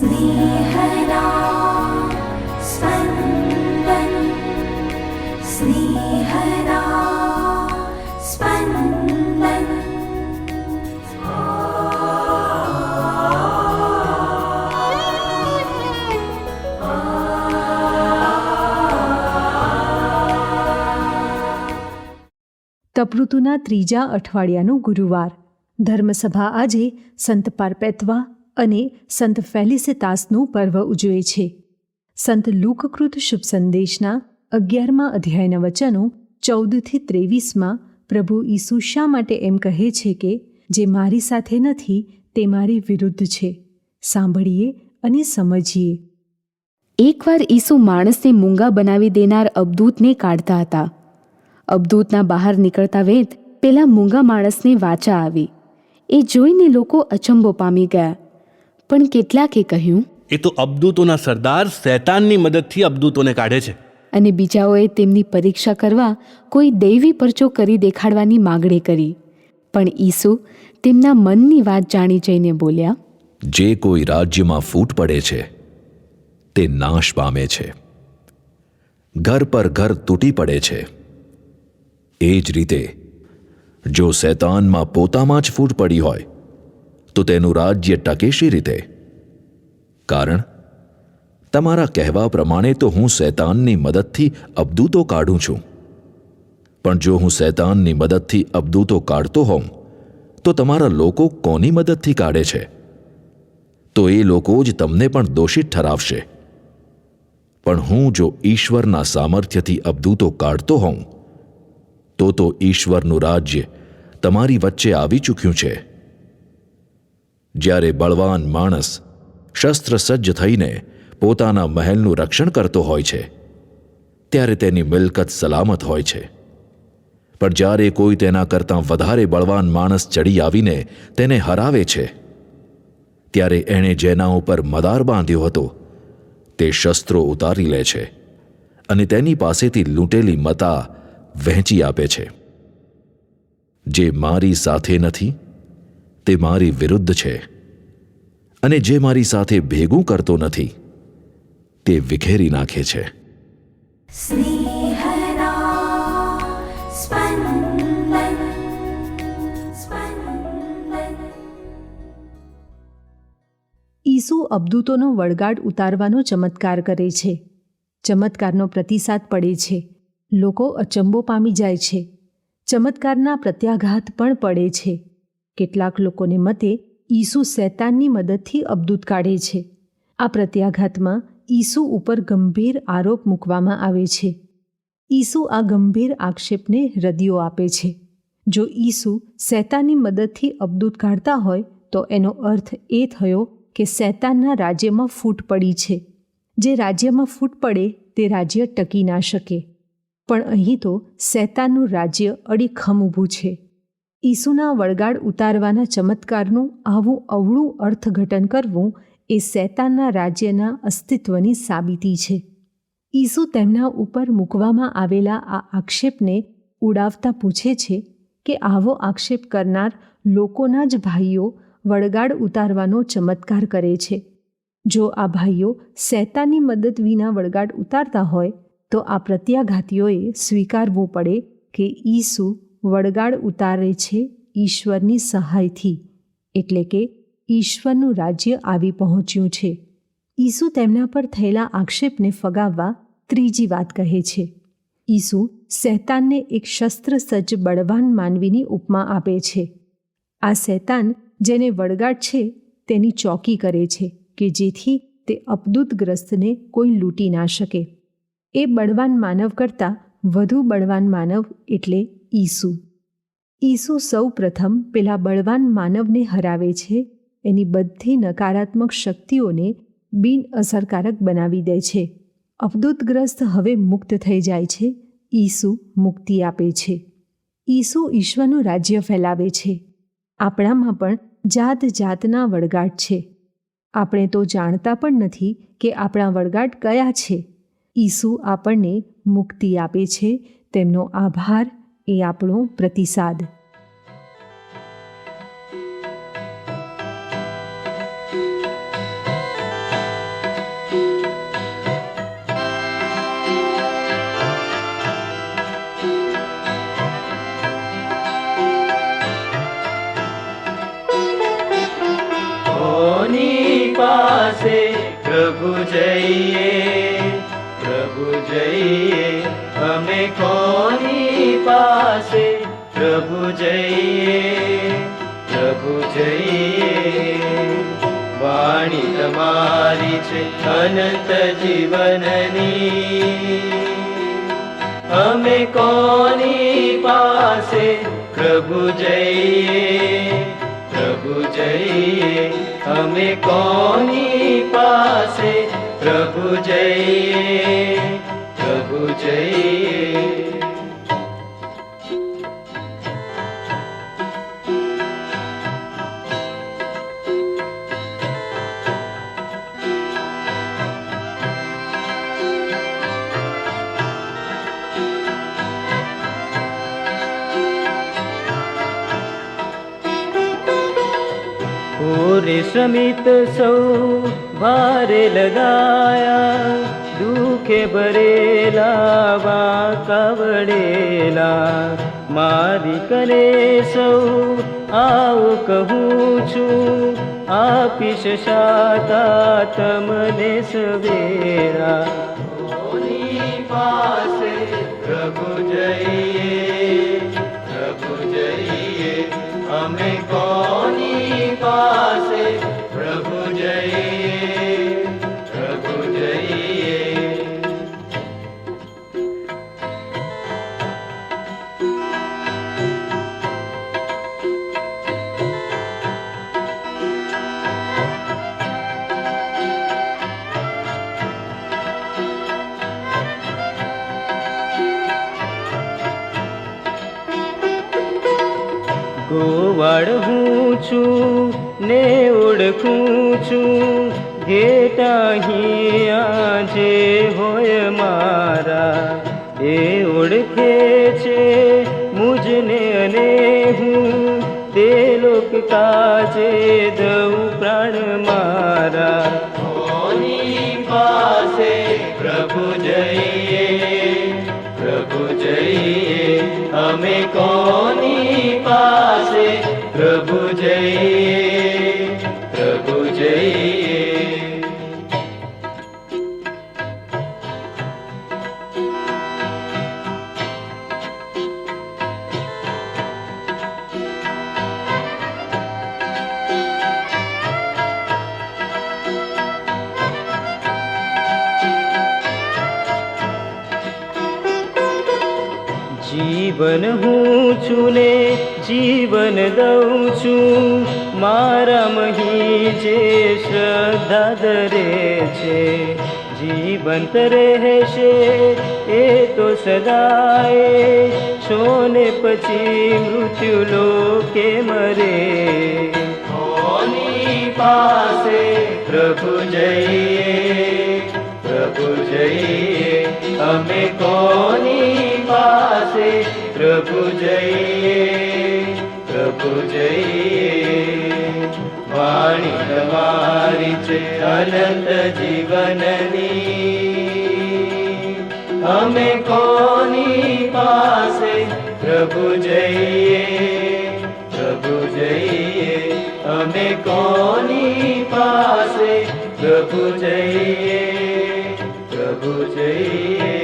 स्नेहदा स्पन्दन् स्नेहदा स्पन्दन् તપઋતુના ત્રીજા અઠવાડિયાનો ગુરુવાર ધર્મસભા આજે સંત પારપેત્વા અને સંત ફેલિસિતાસનું પર્વ ઉજવે છે. સંત લુકકૃત શુભ સંદેશના અગિયારમા અધ્યાયના વચનો ચૌદથી ત્રેવીસમાં પ્રભુ ઈસુ શા માટે એમ કહે છે કે, જે મારી સાથે નથી, તે મારી વિરુદ્ધ છે. સાંભળીએ અને સમજીએ. એકવાર ઈસુ માણસને મૂંગા બનાવી દેનાર અબદૂતને કાઢતા હતા. અબદૂતના બહાર નીકળતા વેત પેલા મૂંગા માણસને વાચા આવી. એ જોઈને લોકો અચંબો પામી ગયા. પણ કેટલાકે કહ્યું એ તો અબદૂતોના સરદાર શૈતાનની મદદથી અબદૂતોને કાઢે છે. અને બીજાઓએ તેમની પરીક્ષા કરવા કોઈ દૈવી પરચો કરી દેખાડવાની માગણી કરી. પણ ઈસુ તેમના મનની વાત જાણી જઈને બોલ્યા જે કોઈ રાજ્યમાં ફૂટ પડે છે તે નાશ પામે છે. ઘર પર ઘર તૂટી પડે છે. એ જ રીતે જો શૈતાનમાં પોતામાં જ ફૂટ પડી હોય તો તેનું રાજ્ય ટકે શી રીતે? કારણ, તમારા કહેવા પ્રમાણે તો હું શૈતાનની મદદથી અબદૂતો કાઢું છું. પણ જો હું શૈતાનની મદદથી અબદૂતો કાઢતો હોઉં, તો તમારા લોકો કોની મદદથી કાઢે છે? તો એ લોકો જ તમને પણ દોષિત ઠરાવશે. પણ હું જો ઈશ્વરના સામર્થ્યથી અબદૂતો કાઢતો હોઉં, તો તો ઈશ્વરનું રાજ્ય તમારી વચ્ચે આવી ચૂક્યું છે. જ્યારે બળવાન માણસ શસ્ત્ર સજ્જ થઈને પોતાના મહેલનું રક્ષણ કરતો હોય છે, ત્યારે તેની મિલકત સલામત હોય છે. પણ જ્યારે કોઈ તેના કરતાં વધારે બળવાન માણસ ચડી આવીને તેને હરાવે છે, ત્યારે એણે જેના ઉપર મદાર બાંધ્યો હતો, તે શસ્ત્રો ઉતારી લે છે અને તેની પાસેથી લૂંટેલી મતા વહેંચી આપે છે. જે મારી સાથે નથી તે મારી વિરુદ્ધ છે અને જે મારી સાથે ભેગું કરતો નથી તે વિખેરી નાખે છે. ઈસુ અબદૂતોનો વળગાડ ઉતારવાનો ચમત્કાર કરે છે. ચમત્કારનો પ્રતિસાદ પડે છે. લોકો અચંબો પામી જાય છે. ચમત્કારના પ્રત્યાઘાત પણ પડે છે. કેટલાક લોકોને મતે, ઈસુ શૈતાનની મદદથી અબદૂત કાઢે છે. આ પ્રત્યાઘાતમાં ઈસુ ઉપર ગંભીર આરોપ મૂકવામાં આવે છે. ઈસુ આ ગંભીર આક્ષેપને રદિયો આપે છે. જો ઈસુ શૈતાનની મદદથી અબદૂત કાઢતા હોય, તો એનો અર્થ એ થયો કે શૈતાનના રાજ્યમાં ફૂટ પડી છે. જે રાજ્યમાં ફૂટ પડે, તે રાજ્ય ટકી ના શકે. પણ અહીં તો શૈતાનનું રાજ્ય અડીખમ ઊભું છે. ઈસુના વળગાડ ઉતારવાના ચમત્કારનું આવું અવળું અર્થઘટન કરવું એ શૈતાનના રાજ્યના અસ્તિત્વની સાબિતી છે. ઈસુ તેમના ઉપર મૂકવામાં આવેલા આ આક્ષેપને ઉડાવતા પૂછે છે કે આવો આક્ષેપ કરનાર લોકોના જ ભાઈઓ વળગાડ ઉતારવાનો ચમત્કાર કરે છે. જો આ ભાઈઓ શૈતાનની મદદ વિના વળગાડ ઉતારતા હોય, તો આ પ્રત્યાઘાતીઓએ સ્વીકારવું પડે કે ઈસુ વળગાડ ઉતારે છે ઈશ્વરની સહાયથી, એટલે કે ઈશ્વરનું રાજ્ય આવી પહોંચ્યું છે. ઈસુ તેમના પર થયેલા આક્ષેપને ફગાવવા ત્રીજી વાત કહે છે. ઈસુ શૈતાનને એક શસ્ત્ર સજ્જ બળવાન માનવીની ઉપમા આપે છે. આ શૈતાન જેને વળગાટ છે તેની ચોકી કરે છે કે જેથી તે અપદૂતગ્રસ્તને કોઈ લૂંટી ના શકે. એ બળવાન માનવ કરતાં વધુ બળવાન માનવ એટલે ઈસુ. ઈસુ સૌ પ્રથમ પેલા બળવાન માનવને હરાવે છે, એની બધી નકારાત્મક શક્તિઓને બિન અસરકારક બનાવી દે છે. અવદૂતગ્રસ્ત હવે મુક્ત થઈ જાય છે, ઈસુ મુક્તિ આપે છે. ઈસુ ઈશ્વરનું રાજ્ય ફેલાવે છે. આપણામાં પણ જાત જાતના વળગાટ છે. આપણે તો જાણતા પણ નથી કે આપણા વળગાટ કયા છે. ઈસુ આપણને મુક્તિ આપે છે, તેમનો આભાર એ આપણો પ્રતિસાદ. પાસે પ્રભુ જઈએ પ્રભુ જઈએ અમે કો પ્રભુ જઈએ પ્રભુ જઈએ. વાણી તમારી છે, અનંત જીવનની. અમે કોની પાસે પ્રભુ જઈએ પ્રભુ જઈએ. અમે કોની પાસે પ્રભુ જઈએ પ્રભુ જઈએ. પૂરે શ્રમિત સૌ ભારે લગાયા દુખે ભરેલા कवडेला વડેલા મારી सौ આવું કહું છું આપીશ શાતા તમને સવેરા ગોવાળ છું, ને ઓળખું છું. ઘેટા અહીંયા જે હોય મારા. એ ઓળખે છે મુજને અને હું. તે લોક કાજે દઉં પ્રાણ મારા. પાસે પ્રભુ જઈએ? પ્રભુ જઈએ, અમે કોની પ્રભુ જીવન હું છું ને જીવન દઉં છું. મારા મહી જે શ્રદ્ધા દરે છે, જીવંત રહેશે એ તો સદાય. છોને પછી મૃત્યુ લોકે મરે પાસે પ્રભુ જઈએ પ્રભુ જઈએ. અમે કોની પાસે પ્રભુ જઈએ પ્રભુ જઈએ. વાણી તમારી છે અનંત જીવનની. અમે કોની પાસે પ્રભુ જઈએ પ્રભુ જઈએ. અમે કોની પાસે પ્રભુ જઈએ પ્રભુ જઈએ.